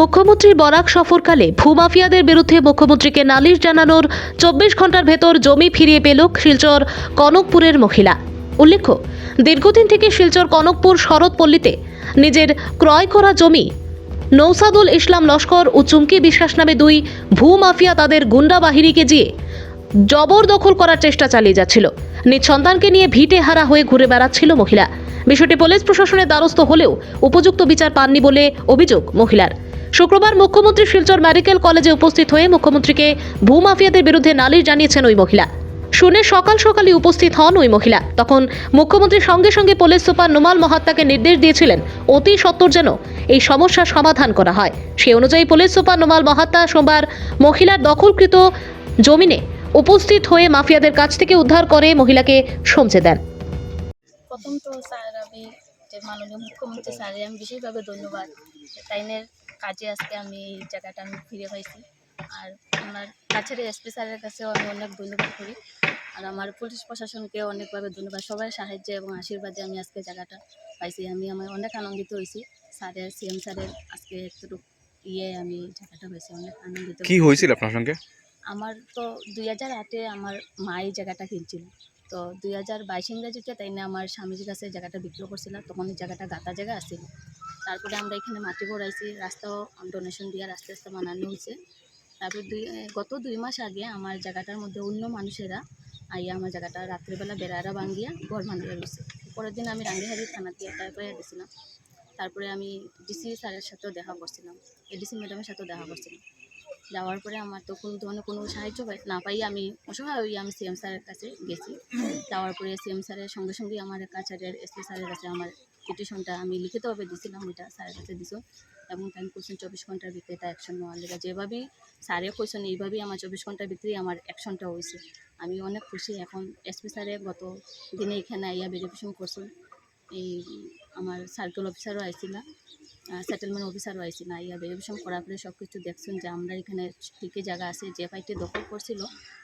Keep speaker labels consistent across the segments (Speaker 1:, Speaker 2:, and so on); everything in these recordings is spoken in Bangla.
Speaker 1: মুখ্যমন্ত্রীর বরাক সফরকালে ভূমাফিয়াদের বিরুদ্ধে মুখ্যমন্ত্রীকে নালিশ জানানোর চব্বিশ ঘণ্টার ভেতর জমি ফিরিয়ে পেল শিলচর কনকপুরের মহিলা। উল্লেখ্য, দীর্ঘদিন থেকে শিলচর কনকপুর শরৎপল্লীতে নিজের ক্রয় করা জমি নৌসাদুল ইসলাম লস্কর ও চুমকি বিশ্বাস নামে দুই ভূমাফিয়া তাদের গুন্ডা বাহিনীকে দিয়ে জবরদখল করার চেষ্টা চালিয়ে যাচ্ছিল। নিজ সন্তানকে নিয়ে ভিটে হারা হয়ে ঘুরে বেড়াচ্ছিল মহিলা। বিষয়টি পুলিশ প্রশাসনের দ্বারস্থ হলেও উপযুক্ত বিচার পাননি বলে অভিযোগ মহিলার। শুক্রবার মুখ্যমন্ত্রী শিলচর মেডিকেল কলেজে উপস্থিত হয়ে মুখ্যমন্ত্রীকে ভূমাফিয়াদের বিরুদ্ধে নালিশ জানিয়েছেন ওই মহিলা। শুনে সকাল সকালে উপস্থিত হন ওই মহিলা। তখন মুখ্যমন্ত্রী সঙ্গে সঙ্গে পুলিশ সুপার নুমাল মহাত্মাকে নির্দেশ দিয়েছিলেন, অতি সত্বর যেন এই সমস্যার সমাধান করা হয়। সেই অনুযায়ী পুলিশ সুপার নুমাল মহাত্মা সোমবার মহিলার দখলকৃত জমিনে উপস্থিত হয়ে মাফিয়াদের কাছ থেকে উদ্ধার করে মহিলাকে সমঝে দেন।
Speaker 2: প্রথম তো স্যার আমি যে মাননীয় মুখ্যমন্ত্রী স্যারের আমি বিশেষভাবে ধন্যবাদ তাইনের কাজে আজকে আমি এই জায়গাটা আমি ফিরে পাইছি। আর আমার কাছের এসপি স্যারের কাছেও আমি অনেক ধন্যবাদ করি। আর আমার পুলিশ প্রশাসনকে অনেকভাবে ধন্যবাদ। সবাই সাহায্যে এবং আশীর্বাদে আমি আজকে জায়গাটা পাইছি। আমি আমার অনেক আনন্দিত হয়েছি। স্যারের সিএম স্যারের আজকে একটু ইয়ে আমি জায়গাটা পাইছি অনেক আনন্দিত
Speaker 3: কি হয়েছিল আপনার সঙ্গে?
Speaker 2: আমার তো দুই হাজার আটে আমার মা এই জায়গাটা কিনছিল। তো দুই হাজার বাইশ ইংরাজিতে তাই না আমার স্বামীর কাছে জায়গাটা বিক্রি করছিল। তখন এই জায়গাটা গাতা জায়গা আসছিল তারপরে আমরা এখানে মাটি ভরাইছি, রাস্তাও ডোনেশন দিয়ে আস্তে আস্তে বানানো হয়েছে তারপর দুই, গত দুই মাস আগে আমার জায়গাটার মধ্যে অন্য মানুষেরা আইয়া আমার জায়গাটা রাত্রিবেলা বেড়ারা ভাঙ্গিয়া ঘর ভাঙিয়ে রয়েছে পরের দিন আমি রাঙ্গিহারি থানাতে এফআইআর দিয়েছিলাম তারপরে আমি ডিসি স্যারের সাথেও দেখা করছিলাম। এডিসি ম্যাডামের সাথেও দেখা করছিলাম। যাওয়ার পরে আমার তো কোনো ধরনের কোনো সাহায্য না পাই আমি অসহায় ওই আমি সিএম স্যারের কাছে গেছি। যাওয়ার পরে সিএম স্যারের সঙ্গে সঙ্গে আমার কাছারের এসপি স্যারের কাছে আমার পিটিশনটা আমি লিখিতভাবে দিয়েছিলাম ওইটা স্যারের কাছে দিছো। এবং টাইম কোশ্চেন চব্বিশ ঘণ্টার ভিতরে অ্যাকশন নেওয়ার লেগে যেভাবেই স্যারে কোশ্চেন এইভাবেই আমার চব্বিশ ঘণ্টার ভিতরেই আমার অ্যাকশনটা হয়েছে। আমি অনেক খুশি। এখন এসপি স্যারে গত দিনে এখানে আইয়া ভেরিফিকেশন করছেন এই আমার সার্কেল অফিসারও আইছিল সেটেলমেন্ট অফিসারও আইসি না ইয়া ভেরিফিকেশন করার পরে সব কিছু দেখছেন যে আমরা এখানে ঠিকই জায়গা আছে যে ফাইটে দখল করছিল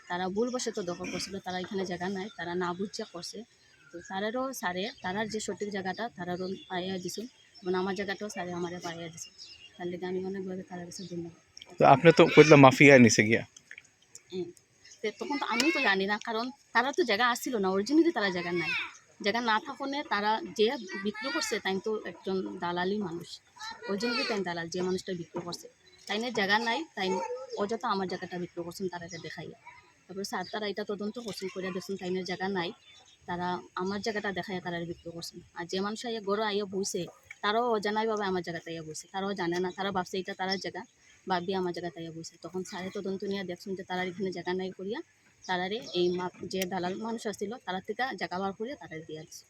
Speaker 2: তারা ভুলবশত দখল করছিল তারা এখানে জায়গা নাই তারা না বুঝা করছে। তো স্যারেরও স্যারে তারার যে সঠিক জায়গাটা তারারও পাইয়া দিছেন এবং আমার জায়গাটাও স্যারে আমারে পাইয়া দিছে। তার লেগে আমি অনেকভাবে তার কাছে ধন্যবাদ।
Speaker 3: তো আপনি তো কইলাম মাফিয়া নিচে গিয়া।
Speaker 2: হ্যাঁ তখন তো আমি তো জানি না কারণ তারা তো জায়গা আসছিল না অরিজিনালি তারা জায়গা নাই। জায়গা না থাকনে, তারা যে বিক্রি করছে, তাই তো একজন দালালি মানুষ। ওই জন্যই তাই দালাল, যে মানুষটা বিক্রি করছে। তাই না জায়গা নাই, তাই অযথা আমার জায়গাটা বিক্রি করছেন তারা এটা দেখাইয়া। তারপরে স্যার, তারা এটা তদন্ত করছেন করে দেখছেন তাই না জায়গা নাই। তারা আমার জায়গাটা দেখাইয়া তারা বিক্রি করছেন। আর যে মানুষ আইয়া গড় আইয়া বইছে, তারাও অজানাইভাবে আমার জায়গাতে আইয়া বইছে। তারাও জানে না, তারা ভাবছে এটা তারার জায়গা, ভাবি আমার জায়গাতে আইয়া বইছে। তখন স্যারে তদন্ত নিয়ে দেখছেন যে তারা এখানে জায়গা নাই করিয়া তারারে এই যে দালাল মানুষ আসছিল তারা থেকে জায়গা বার করে তারা দিয়ে দিচ্ছে